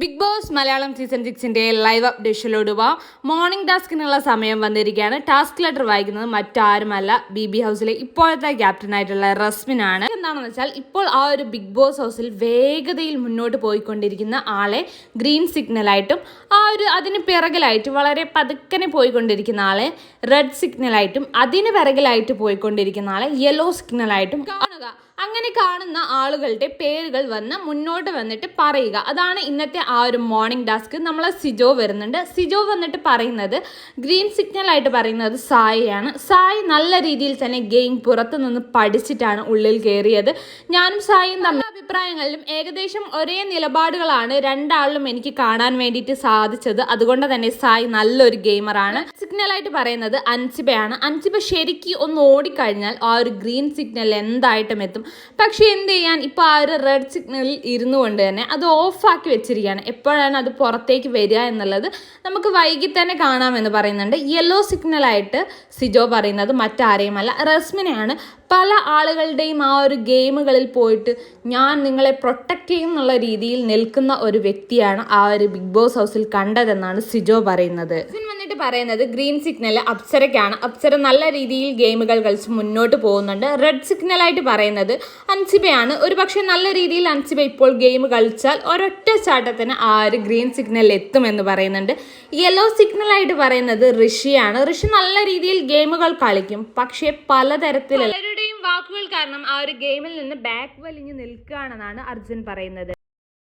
Big Boss Malayalam season സിക്സിന്റെ live അപ്ഡേഷനിലോട് പോവാം മോർണിംഗ് ടാസ്കിനുള്ള സമയം വന്നിരിക്കുകയാണ്. ടാസ്ക് ലെറ്റർ വായിക്കുന്നത് മറ്റാരുമല്ല. ബി ബി ഹൗസിലെ ഇപ്പോഴത്തെ ക്യാപ്റ്റനായിട്ടുള്ള റസ്മിനാണ് എന്താണെന്ന് വെച്ചാൽ ഇപ്പോൾ ആ ഒരു ബിഗ് ബോസ് ഹൗസിൽ വേഗതയിൽ മുന്നോട്ട് പോയിക്കൊണ്ടിരിക്കുന്ന ആളെ ഗ്രീൻ സിഗ്നലായിട്ടും ആ ഒരു അതിന് പിറകിലായിട്ട് വളരെ പതുക്കനെ പോയിക്കൊണ്ടിരിക്കുന്ന ആളെ റെഡ് സിഗ്നലായിട്ടും അതിന് പിറകിലായിട്ട് പോയിക്കൊണ്ടിരിക്കുന്ന ആളെ യെല്ലോ സിഗ്നലായിട്ടും കാണുക. അങ്ങനെ കാണുന്ന ആളുകളുടെ പേരുകൾ വന്ന് മുന്നോട്ട് വന്നിട്ട് പറയുക. അതാണ് ഇന്നത്തെ ആ ഒരു മോർണിംഗ് ടാസ്ക് നമ്മളെ സിജോ വരുന്നുണ്ട്. സിജോ വന്നിട്ട് പറയുന്നത് ഗ്രീൻ സിഗ്നൽ ആയിട്ട് പറയുന്നത് സായിയാണ്. സായി നല്ല രീതിയിൽ തന്നെ ഗെയിം പുറത്തു നിന്ന് പഠിച്ചിട്ടാണ് ഉള്ളിൽ കയറിയത് ഞാനും സായിയും തമ്മിൽ അഭിപ്രായങ്ങളിലും ഏകദേശം ഒരേ നിലപാടുകളാണ് രണ്ടാളിലും എനിക്ക് കാണാൻ വേണ്ടിയിട്ട് സാധിച്ചത്. അതുകൊണ്ട് തന്നെ സായി നല്ലൊരു ഗെയിമറാണ്. സിഗ്നൽ ആയിട്ട് പറയുന്നത് അൻസിബയാണ്. അൻസിബ ശരിക്ക് ഒന്ന് ഓടിക്കഴിഞ്ഞാൽ ആ ഒരു ഗ്രീൻ സിഗ്നൽ എന്തായിട്ടും എത്തും. പക്ഷെ എന്ത് ചെയ്യാൻ? ഇപ്പോൾ ആ ഒരു റെഡ് സിഗ്നലിൽ ഇരുന്നു കൊണ്ട് തന്നെ അത് ഓഫാക്കി വെച്ചിരിക്കുകയാണ്. എപ്പോഴാണ് അത് പുറത്തേക്ക് വരിക എന്നുള്ളത് നമുക്ക് വൈകി തന്നെ കാണാമെന്ന് പറയുന്നുണ്ട്. യെല്ലോ സിഗ്നലായിട്ട് സിജോ പറയുന്നത് മറ്റാരെയുമല്ല റസ്മിനെയാണ്. പല ആളുകളുടെയും ആ ഒരു ഗെയിമുകളിൽ പോയിട്ട് ഞാൻ നിങ്ങളെ പ്രൊട്ടക്റ്റ് ചെയ്യും എന്നുള്ള രീതിയിൽ നിൽക്കുന്ന ഒരു വ്യക്തിയാണ് ആ ഒരു ബിഗ് ബോസ് ഹൗസിൽ കണ്ടതെന്നാണ് സിജോ പറയുന്നത്. പറയുന്നത് ഗ്രീൻ സിഗ്നൽ അപ്സരയ്ക്കാണ്. അപ്സര നല്ല രീതിയിൽ ഗെയിമുകൾ കളിച്ച് മുന്നോട്ട് പോകുന്നുണ്ട്. റെഡ് സിഗ്നൽ ആയിട്ട് പറയുന്നത് അൻസിബയാണ്. ഒരു പക്ഷേ നല്ല രീതിയിൽ അൻസിബ ഇപ്പോൾ ഗെയിം കളിച്ചാൽ ഒരൊറ്റ ചാട്ടത്തിന് ആ ഒരു ഗ്രീൻ സിഗ്നൽ എത്തുമെന്ന് പറയുന്നുണ്ട്. യെല്ലോ സിഗ്നൽ ആയിട്ട് പറയുന്നത് ഋഷിയാണ്. ഋഷി നല്ല രീതിയിൽ ഗെയിമുകൾ കളിക്കും. പക്ഷേ പലതരത്തിലുള്ള വാക്കുകൾ കാരണം ആ ഒരു ഗെയിമിൽ നിന്ന് ബാക്ക് വലിഞ്ഞു നിൽക്കുകയാണെന്നാണ് അർജുൻ പറയുന്നത്.